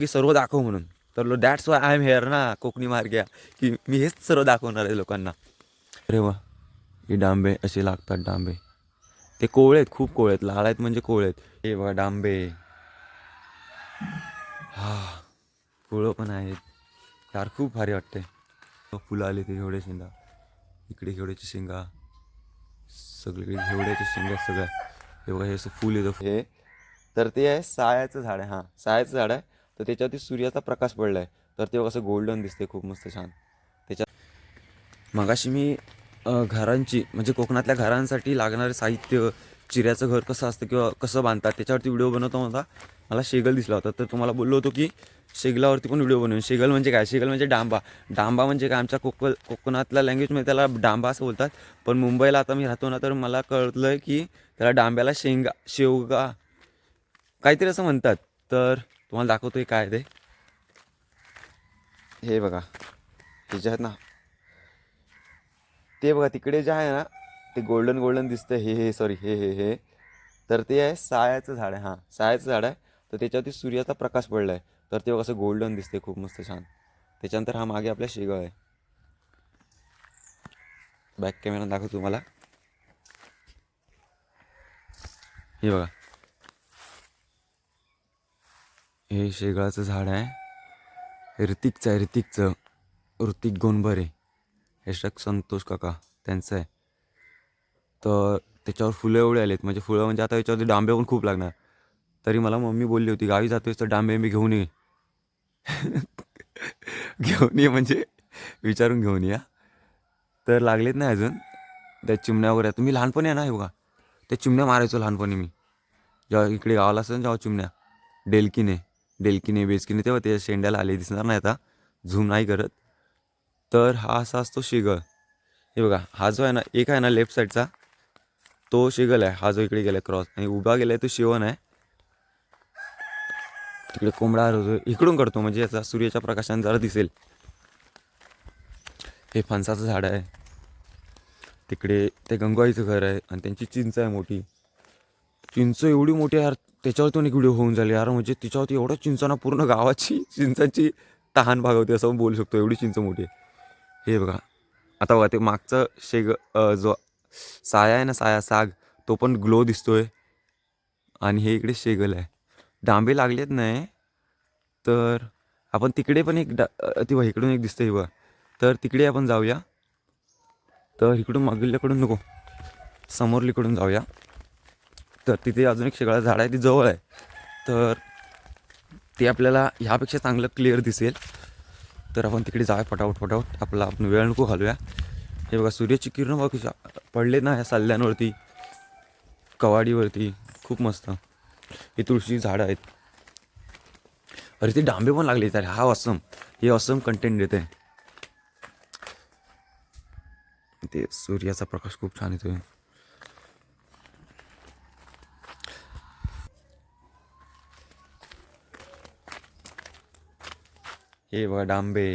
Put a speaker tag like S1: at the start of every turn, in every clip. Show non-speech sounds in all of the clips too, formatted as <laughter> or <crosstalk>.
S1: की सर्व दाखव म्हणून. तर that's why I am here ना कोकणी मार्ग्या की मी हेच सर्व दाखवणार आहे लोकांना. अरे वा हे डांबे असे लागतात डांबे. ते कोवळे आहेत खूप कोवळे आहेत. लाल आहेत म्हणजे कोवळे आहेत. हे बघा डांबे. हा फुळं पण आहेत. यार खूप भारी वाटते फुलं आले ते घेवडे शेंगा. इकडे घेवड्याची शेंगा. सगळीकडे घेवड्याच्या शेंगा सगळ्या. हे बघा हे असं फुल येतं. हे तर ते आहे सायाचं झाड आहे हां. सायाचं झाड आहे. तर त्याच्यावरती सूर्याचा प्रकाश पडला आहे तर तेव्हा कसं गोल्डन दिसते खूप मस्त छान. त्याच्यात मगाशी मी घरांची म्हणजे कोकणातल्या घरांसाठी लागणारे साहित्य चिऱ्याचं घर कसं असतं किंवा कसं बांधतात त्याच्यावरती व्हिडिओ बनवता होता. मला शेगल दिसला होता. तर तुम्हाला बोललो होतो की शेगलावरती पण व्हिडिओ बनवून. शेगल म्हणजे काय? शेगल म्हणजे डांबा. डांबा म्हणजे काय? आमच्या कोक कोकणातल्या लँग्वेजमध्ये त्याला डांबा असं बोलतात. पण मुंबईला आता मी राहतो ना तर मला कळलं की त्याला डांब्याला शेंगा शेवगा काहीतरी असं म्हणतात. तर तुम्हाला दाखवतोय काय ते? हे बघा ह्याच्यात ना ते बघा तिकडे जे आहे ना ते गोल्डन गोल्डन दिसतं हे हे सॉरी हे हे हे. तर ते आहे सायाचं झाड आहे हां. सायाचं झाड आहे. तर त्याच्यावरती सूर्याचा प्रकाश पडला आहे तर ते बघा असं गोल्डन दिसते खूप मस्त छान. त्याच्यानंतर हा मागे आपल्या शेगळ आहे. बॅक कॅमेरा दाखवतो तुम्हाला. हे बघा. हे शेगळाचं झाड आहे. ऋतिकचं आहे ऋतिकचं. ऋतिक गोंडबरे. हॅशटॅग संतोष काका त्यांचं आहे. तर त्याच्यावर फुलं एवढे आलेत. म्हणजे फुलं म्हणजे आता याच्यावरती डांबे पण खूप लागणार. तरी मला मम्मी बोलली होती गावी जातोय तर डांबे मी घेऊन ये. <laughs> घेऊन ये म्हणजे विचारून घेऊन या. तर लागलेत नाही अजून. त्या चिमण्या वगैरे. तुम्ही लहानपणी आहे ना हे बघा. त्या चिमण्या मारायचो लहानपणी मी. जेव्हा इकडे गावाला असतं ना जेव्हा चिमण्या. डेलकीने. डेलकीने बेचकीने तेव्हा त्याच्या शेंड्याला आले दिसणार नाही आता. झूम नाही करत. तर हा असा असतो शिगळ. हे बघा हा जो आहे ना एक आहे ना लेफ्ट साईडचा तो शेगल आहे. हा जो इकडे गेला क्रॉस आणि उभा गेलाय तो शिवण आहे. तिकडे कोंबडा होतो इकडून करतो म्हणजे याचा सूर्याच्या प्रकाशाने जरा दिसेल. हे फणसाचं झाड आहे. तिकडे ते गंगवाईचं घर आहे. आणि त्यांची चिंच आहे मोठी. चिंच एवढी मोठी यार त्याच्यावरती एक व्हिडिओ होऊन झाली यार. म्हणजे तिच्यावरती एवढं चिंचाना पूर्ण गावाची चिंचाची तहान भागवते असं बोलू शकतो. एवढी चिंच मोठी हे बघा. आता बघा ते मागचं शेग जो साया आहे ना साया साग तो पण ग्लो दिसतोय. आणि हे इकडे शेगल आहे. डांबे लागलेत नाही. तर आपण तिकडे पण एक डा अ, ती बघा इकडून एक दिसतं बघा. तर तिकडे आपण जाऊया. तर इकडून मागल्याकडून नको. समोरलीकडून जाऊया. तर तिथे अजून एक शेगळा झाड आहे ती जवळ आहे. तर ते आपल्याला ह्यापेक्षा चांगलं क्लिअर दिसेल. तर आपण तिकडे जाऊया फटाफट फटाफट. आपला आपण वेळ नको घालूया. हे बघा सूर्याची किरण बघा पडले ना ह्या सल्ल्यांवरती कवाडीवरती. खूप मस्त. हे तुळशी झाडं आहेत. अरे ते डांबे पण लागले तर हा असम. हे असम कंटेंट देते. ते सूर्याचा प्रकाश खूप छान येतोय. हे बघा डांबे.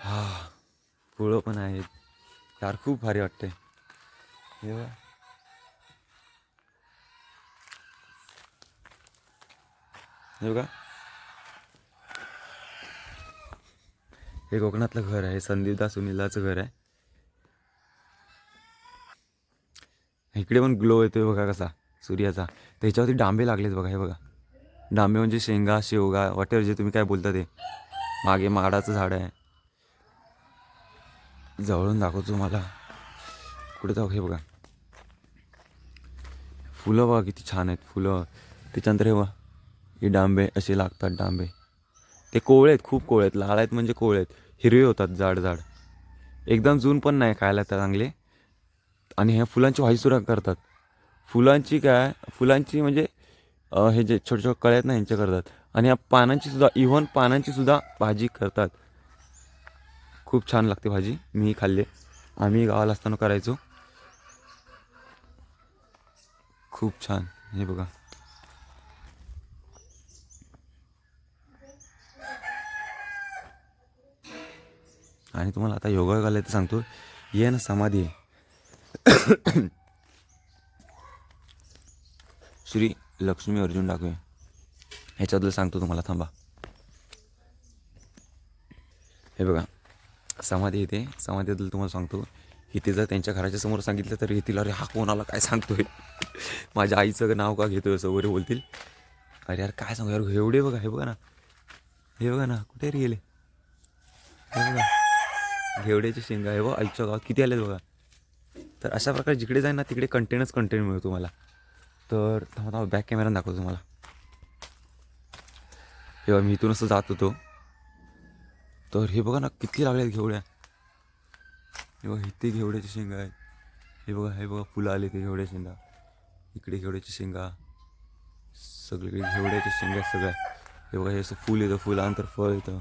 S1: हा फुळं पण आहेत. यार खूप भारी वाटते हे बघा. हे बघा. हे कोकणातलं घर आहे. संदीपदा सुनीलाचं घर आहे. इकडे पण ग्लो येतोय बघा कसा सूर्याचा. त्याच्यावरती डांबे लागलेत बघा हे बघा. डांबे म्हणजे शेंगा शेवगा वॉटेवर जे तुम्ही काय बोलता ते. मागे माडाचं झाड आहे. जवळून दाखवतो मला कुठे जाऊ हे बघा. फुलं बघा किती छान आहेत फुलं. त्याच्यानंतर हे बघा. हे डांबे असे लागतात डांबे. ते कोवळे आहेत खूप कोवळे आहेत. लाल आहेत म्हणजे कोवळे आहेत. हिरवे होतात जाड जाड. एकदम जून पण नाही खायला त्या चांगले. आणि ह्या फुलांची व्हाईसुरा करतात. फुलांची काय? फुलांची म्हणजे हे जे छोटे छोटे कळे आहेत ना यांच्या करतात. आणि या पानांची सुद्धा इव्हन पानांची सुद्धा भाजी करतात. खूप छान लागते भाजी. मी खाल्ले आम्ही गावाला असताना करायचो. खूप छान. हे बघा. आणि तुम्हाला आता योगा घालायचं सांगतो. ये ना समाधी <coughs> श्री लक्ष्मी अर्जुन डाकवे ह्याच्याबद्दल सांगतो तुम्हाला थांबा. हे बघा समाधी येते. समाधीबद्दल तुम्हाला सांगतो इथे जर त्यांच्या घराच्या समोर सांगितलं तर येतील अरे हा कोणाला काय सांगतोय? माझ्या आईचं नाव का घेतोय? असं वगैरे बोलतील. अरे यार काय सांगू यार एवढे बघा हे बघा ना. हे बघा ना कुठे रे गेले? हे बघा घेवड्याची शेंगा आहे बघ आईच्या गावात किती आले बघा. तर अशा प्रकारे जिकडे जाईल ना तिकडे कंटेनच कंटेन मिळतो मला तर थांबा थांबा बॅक कॅमेरा दाखवतो तुम्हाला. हे बघा मी इथून असं जात होतो. तर हे बघा ना किती लागल्यात घेवड्या. हे बघा इथे घेवड्याची शेंगा आहेत. हे बघा हे बघा फुलं आले ते घेवड्या शेंगा. इकडे घेवड्याची शेंगा. सगळीकडे घेवड्याच्या शेंगा सगळ्या. हे बघा हे असं फुल येतं फुलानंतर फळ येतं.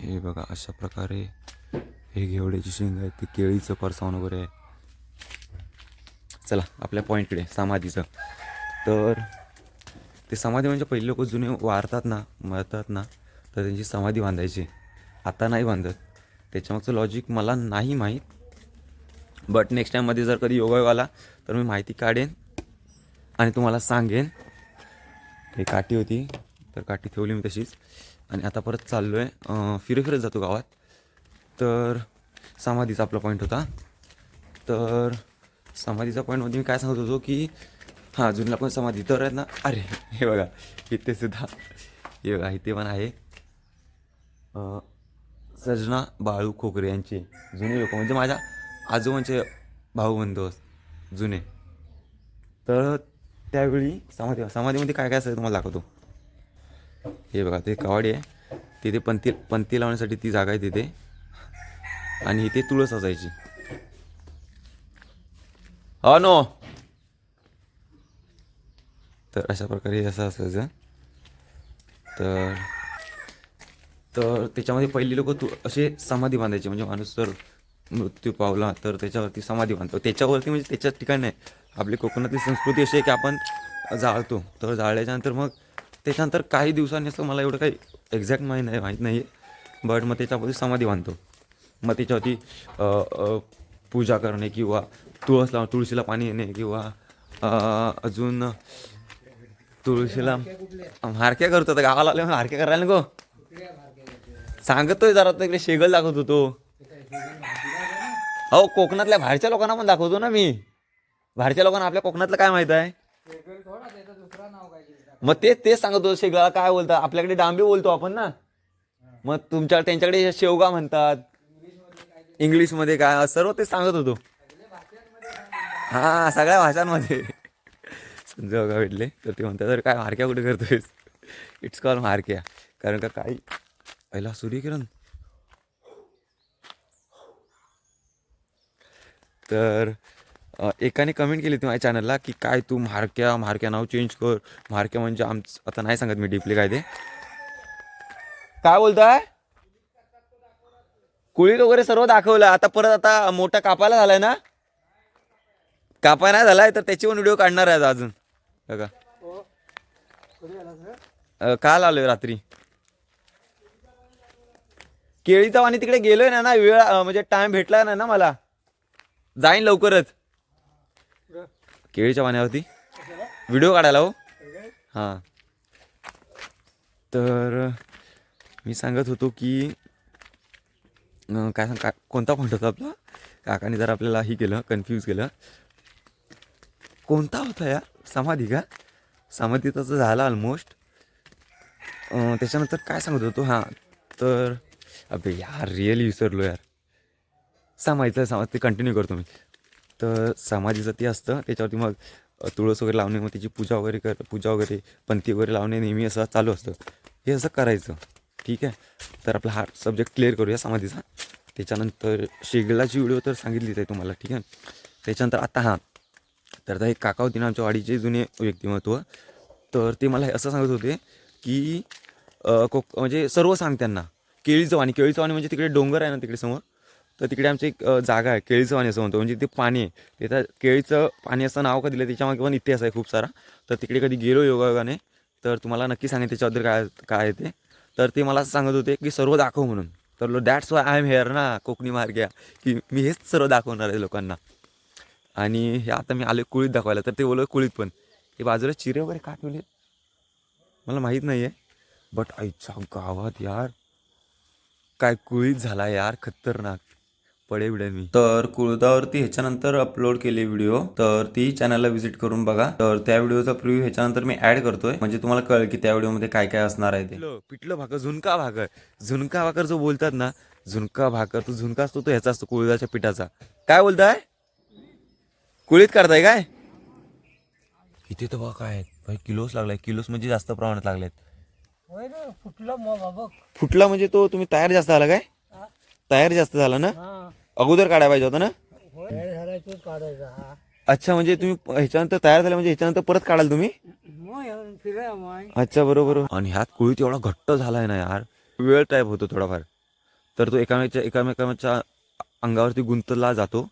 S1: हे बघा अशा प्रकारे हे घेवड्याची शेंगा आहेत. ते केळीचं परसावण वगैरे आहे. चला आपल्या पॉईंटकडे समाधीचं. तर ते समाधी म्हणजे पहिले लोक जुने वारतात ना मरतात ना तर त्यांची समाधी बांधायची. आता नाही बांधत. त्याच्यामागचं लॉजिक मला नाही माहीत. बट नेक्स्ट टाईममध्ये जर कधी योगायोग आला तर मी माहिती काढेन आणि तुम्हाला सांगेन. हे काठी होती तर काठी ठेवली मी तशीच. आणि आता परत चाललो आहे फिरे फिरत जातो गावात. तर समाधीचा आपला पॉईंट होता. तर समाधीचा पॉईंटमध्ये मी काय सांगत होतो की हां अजूनला पण समाधी तर आहेत ना? अरे हे बघा इथे सुद्धा हे बघा इथे पण आहे. सजना बाळू खोकरे यांचे जुने लोक म्हणजे माझ्या आजोबांचे भाऊ बंधू जुने. तर त्यावेळी समाधी समाधीमध्ये काय काय असायचं तुम्हाला दाखवतो? हे बघा ते कावाडी आहे. तिथे पंथी पंथी लावण्यासाठी ती जागा आहे तिथे. आणि इथे तुळस असायची. हो नो तर अशा प्रकारे हे असं असायचं तर तर त्याच्यामध्ये पहिली लोक तू असे समाधी बांधायचे म्हणजे माणूस जर मृत्यू पावला तर त्याच्यावरती समाधी बांधतो. त्याच्यावरती म्हणजे त्याच्याच ठिकाणी नाही आपली कोकणातली संस्कृती अशी आहे की आपण जाळतो. तर जाळल्याच्यानंतर मग त्याच्यानंतर काही दिवसांनी असं मला एवढं काही एक्झॅक्ट माहीत नाही माहीत नाही आहे बट मग त्याच्यावरती समाधी बांधतो. मग त्याच्यावरती पूजा करणे किंवा तुळस लाव तुळशीला पाणी येणे किंवा अजून तुळशीला हारक्या करतो आता गावाला आले हारक्या करायला नको. सांगतोय जरा तिकडे शेगल दाखवत होतो हो कोकणातल्या बाहेरच्या लोकांना पण दाखवतो ना मी. बाहेरच्या लोकांना आपल्या कोकणातलं काय माहीत आहे? मग तेच तेच सांगत होतो शेगळाला काय बोलतात? आपल्याकडे डांबे बोलतो आपण ना. मग तुमच्या त्यांच्याकडे शेवगा म्हणतात. इंग्लिशमध्ये काय सर्व तेच सांगत होतो. हा सगळ्या भाषांमध्ये. संजय बघा भेटले. तर ते म्हणतात तर काय मारक्या कुठे करतोयस? इट्स कॉल मारक्या. कारण का काही पहिला सूर्यकिरण. तर एकाने कमेंट केली होती माझ्या चॅनलला की काय तू मारक्या मारक्या नाव चेंज कर. मारक्या म्हणजे आमचं आता नाही सांगत मी डीपली काय ते. काय बोलताय? कुळीत वगैरे सर्व दाखवलं. आता परत आता मोठा कापायला झालाय ना? कापा नाही झालाय तर त्याची पण व्हिडिओ काढणार आहे अजून. बघा. अ, काल आलोय रात्री. केळीचा आणि तिकडे गेलोय ना ना वेळ अ, म्हणजे टाइम भेटला नाही ना मला. जाईन लवकरच. केळीच्या पाण्यावरती व्हिडिओ काढायला हो. हां. तर मी सांगत होतो की अं, काय सांग काय कोणता पॉईंट होता आपला? काकाने जर आपल्याला ही केलं कन्फ्यूज केलं कोणता होता या? समाधी का? समाधीचा तर झाला ऑलमोस्ट त्याच्यानंतर काय सांगत होतो? हां तर अबे यार रिअली विसरलो यार. समाधीचं समाज ते कंटिन्यू करतो मी. तर समाधीचं ते असतं त्याच्यावरती मग तुळस वगैरे लावणे मग त्याची पूजा वगैरे कर पूजा वगैरे पंथी वगैरे लावणे नेहमी असं चालू असतं. हे असं करायचं. ठीक आहे? तर आपला हा सब्जेक्ट क्लिअर करूया समाधीचा. त्याच्यानंतर शेगलाची व्हिडिओ तर सांगितलीच आहे तुम्हाला ठीक आहे? त्याच्यानंतर आता हां तर आता एक काका होती ना आमच्या वाडीचे जुने व्यक्तिमत्व. तर ते मला हे असं सांगत होते की कोक म्हणजे सर्व सांग त्यांना केळीचं वाणी केळीचं वाणी म्हणजे तिकडे डोंगर आहे ना तिकडे समोर तर तिकडे आमची एक जागा आहे केळीचं पाणी असं म्हणतो म्हणजे ते पाणी आहे. ते तर केळीचं पाणी असं नाव का दिलं त्याच्यामागे पण इतिहास आहे खूप सारा. तर तिकडे कधी गेलो योगायोगाने तर तुम्हाला नक्की सांगेन त्याच्याबद्दल काय काय आहे ते. तर ते मला सांगत होते की सर्व दाखव म्हणून. तर that's why I am here ना कोकणी मार्ग्या की मी हेच सर्व दाखवणार आहे लोकांना. आणि हे आता मी आले कुळीत दाखवायला तर ते बोललं कुळीत पण. हे बाजूला चिरे वगैरे का ठेवले? मला माहीत नाही आहे बट आईच्या गावात यार. काय कुळीत झाला यार खतरनाक. पडे बिडे मी. तर कुळदावरती ह्याच्यानंतर अपलोड केली व्हिडिओ तर ती चॅनलला व्हिजिट करून बघा. तर त्या व्हिडिओचा प्रिव्ह्यू ह्याच्यानंतर मी ऍड करतोय. म्हणजे तुम्हाला कळेल की त्या व्हिडिओमध्ये काय काय असणार आहे ते. पिठलं भाकर झुणका भाकर. झुणका भाकर जो बोलतात ना झुणका भाकर तो झुणका असतो तो ह्याचा असतो कुळदाच्या पिठाचा. काय बोलताय? कुळीत करताय काय? इथे तर बघा काय आहेत भाई किलोच लागलाय. किलोच म्हणजे जास्त प्रमाणात लागलेत.
S2: होय रे फुटलं मग बाबा.
S1: फुटला म्हणजे तो तुम्ही तयार जास्त झाला काय?
S2: हा.
S1: तयार जास्त झाला ना?
S2: हा.
S1: अगोदर काढायला पाहिजे होता ना?
S2: होय तयार झाला तो काढायचा हा
S1: अच्छा म्हणजे तुम्ही ह्याच्यानंतर तयार झाला म्हणजे ह्याच्यानंतर परत काढाल तुम्ही?
S2: मग फिराय मग.
S1: अच्छा बरोबर. आणि ह्यात कुळीत एवढा घट्ट झालाय ना यार. वेळ टाईप होतो थोडाफार. तर तो एकामेकाच्या एकामेकाच्या अंगावरती गुंतला जातो.